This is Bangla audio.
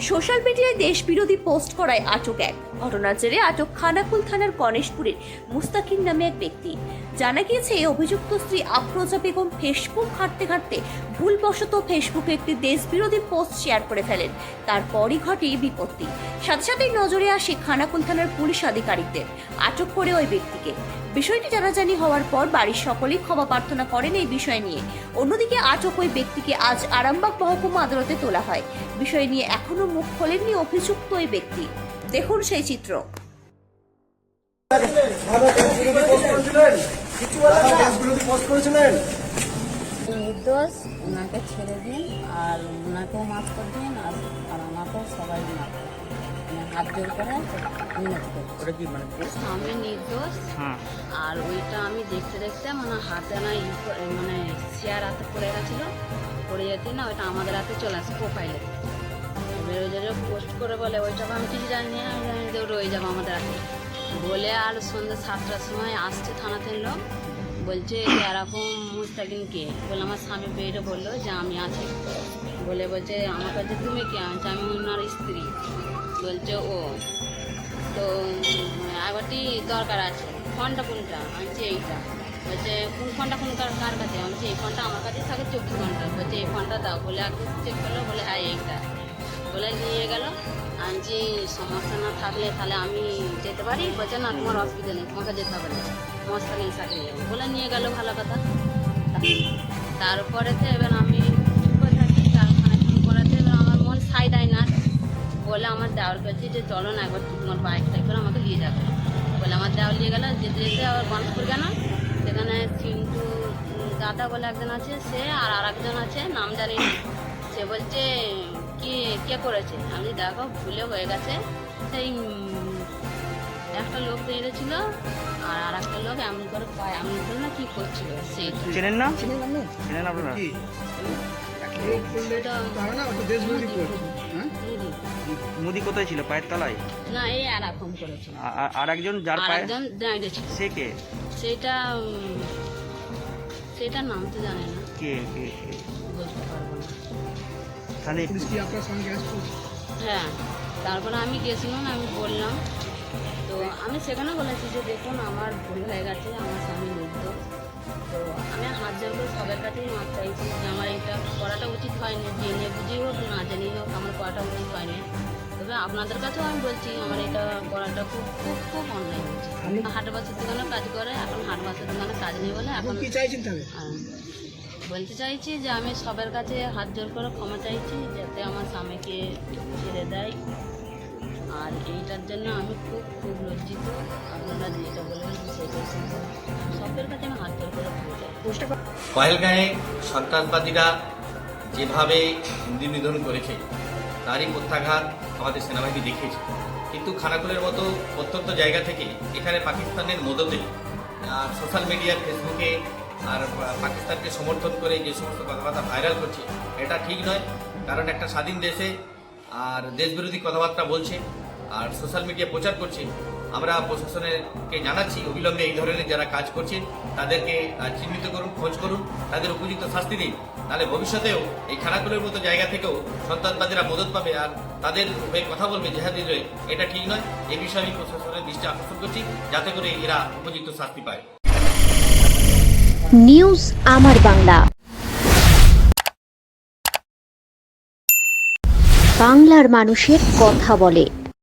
সোশ্যাল মিডিয়ায় দেশ বিরোধী পোস্ট করায় আটক এক। ঘটনার জেরে আটক খানাকুল থানার গণেশপুরের মুস্তাকিম নামে এক ব্যক্তি। জানা গিয়েছে অভিযুক্ত স্ত্রী আফরোজা বেগম ফেসবুক ঘাঁটতে ঘাঁটতে ভুলবশত ফেসবুকে একটি দেশ বিরোধী পোস্ট শেয়ার করে ফেলেন। তারপরই ঘটে বিপত্তি। সাথে সাথেই নজরে আসে খানাকুল থানার পুলিশ আধিকারিকদের। আটক করে ওই ব্যক্তিকে। বিষয়টি জানাজানি হওয়ার পর বাড়ির সকলেই ক্ষমা প্রার্থনা করেন এই বিষয় নিয়ে। অন্যদিকে আটক ওই ব্যক্তিকে আজ আরামবাগ মহকুমা আদালতে তোলা হয়। বিষয় নিয়ে এখনও মুখ খোলেননি অভিযুক্ত ওই ব্যক্তি। দেখুন সেই চিত্র। নির্দোষ ওনাকে ছেড়ে দিন আর ওনাকেও মাফ করে দিন আর আর হাত জোর করে ওটা কি মানে আমি নির্দোষ। হ্যাঁ। আর ওইটা আমি দেখতে দেখতে মানে হাতে না ই করে- মানে শেয়ার হাতে পড়ে গেছিল। পড়ে যেতে না ওইটা আমাদের হাতে চলে আসে প্রোফাইলে পোস্ট করে বলে ওইটা আমি কিছু জানি না আমি জানি যে রয়ে যাব আমাদের হাতে। বলে আর সন্ধ্যে সাতটার সময় আসছে থানাতে লোক বলছে এরকম এরকম মুস্তাকিমকে বলে আমার স্বামী বেরিয়ে বলল যে আমি আছি। বলে বলছে আমার কাছে তুমি কে? আমি বলছি, আমি ওনার স্ত্রী। বলছে ও। তো একবারটি দরকার আছে। ফোনটা কোনটা? বলছি এইটা। বলছে, কোন ফোনটা, কোন কার কাছে? আমি এই ফোনটা আমার কাছে থাকে চব্বিশ ঘণ্টা। বলছে, এই ফোনটা দাও। বলে একটু চেক করল? বলে হ্যাঁ এইটা। বলে, নিয়ে গেল। বলছি সমস্যা না থাকলে তাহলে আমি যেতে পারি? বলছে, না, তোমার অসুবিধা নেই তোমাকে যেতে হবে না। মস্তাকিন সাথে যাব বলে, নিয়ে গেল, ভালো কথা। তারপরে তো এবার আমি চুপ করে থাকি তারখানে ফোন করাতে এবার আমার মন সাই দেয় না। বলে আমার দেওয়ার কাছে যে চলো না একবার তোমার বাইকটা করে আমাকে নিয়ে যাবে। বলে আমার দেওয়ার নিয়ে গেল যেতে যেতে আবার গণপুর গেল সেখানে চিন্টু দাদা বলে একজন আছে সে আর আর একজন আছে নাম জানি সে বলছে কি কে করেছে? আমি দেখো ভুলে হয়ে গেছে। সেই একটা লোক বেরিয়েছিল আর আর একটা লোক এমন করে পায় এমন করে না কি করছিল সেই চেনেন না? চেনেন আপনারা? কি? সেটা মুদি কোথায় ছিল? পায়ের তলায়? না এই এরকম করেছিল আ- আ- আর একজন যার আর পায়ে? একজন দাঁড়িয়ে ছিল। সে কে? সেটা সেটার নাম তো জানি না। কে কে কে? বলতে পারব না। তাহলে পুলিশ কি আপনার সঙ্গে আসছে হ্যাঁ তারপরে আমি গেছিলাম আমি বললাম। তো আমি সেখানে বলেছি যে দেখুন আমার ভুল হয়ে গেছে আমার স্বামী নির্দোষ তো আমি হাত জোর সবার কাছেই মাপ চাইছি যে আমার এটা করাটা উচিত হয়নি জেনে বুঝেই হোক না জেনেই হোক আমার করাটা উচিত হয়নি। তবে আপনাদের কাছেও আমি বলছি আমার এটা করাটা খুব খুব খুব অন্যায় হয়েছে। হাট বাসের দোকানে কাজ করে এখন হাট বাসের দোকানে কাজ নেই বলে এখন কি চাইছেন তাহলে? বলতে চাইছি যে আমি সবার কাছে হাত জোর করে ক্ষমা চাইছি যাতে আমার স্বামীকে ছেড়ে দেয়। আর এইটার জন্য আমি খুব খুব লজ্জিত। আপনারা যেটা বলবেন সেটা সবের কাছে আমি হাত জোর করে পহেলগাঁয়ে সন্ত্রাসবাদীরা যেভাবে হিন্দি নিধন করেছে তারই প্রত্যাঘাত আমাদের সেনাবাহিনী দেখিয়েছে। কিন্তু খানাকুলের মতো প্রত্যন্ত জায়গা থেকে এখানে পাকিস্তানের মদতে আর সোশ্যাল মিডিয়ার ফেসবুকে আর পাকিস্তানকে সমর্থন করে যে সমস্ত কথাবার্তা ভাইরাল করছে এটা ঠিক নয়। কারণ একটা স্বাধীন দেশে আর দেশবিরোধী কথাবার্তা বলছে আর সোশ্যাল মিডিয়া প্রচার করছে, আমরা প্রশাসনেরকে জানাচ্ছি, অবিলম্বে এই ধরনের যারা কাজ করছে, তাদেরকে চিহ্নিত করুন, খোঁজ করুন, তাদের উপযুক্ত শাস্তি দিন। তাহলে ভবিষ্যতেও এই খানাকুলের মতো জায়গা থেকেও সন্ত্রাসবাদীরা মদত পাবে আর তাদের হয়ে কথা বলবে জেহাদি হয়ে, এটা ঠিক নয়। এই বিষয়ে আমি প্রশাসনের দৃষ্টি আকর্ষণ করছি, যাতে করে এরা উপযুক্ত শাস্তি পায়। নিউজ আমার বাংলা। বাংলার মানুষের কথা বলে।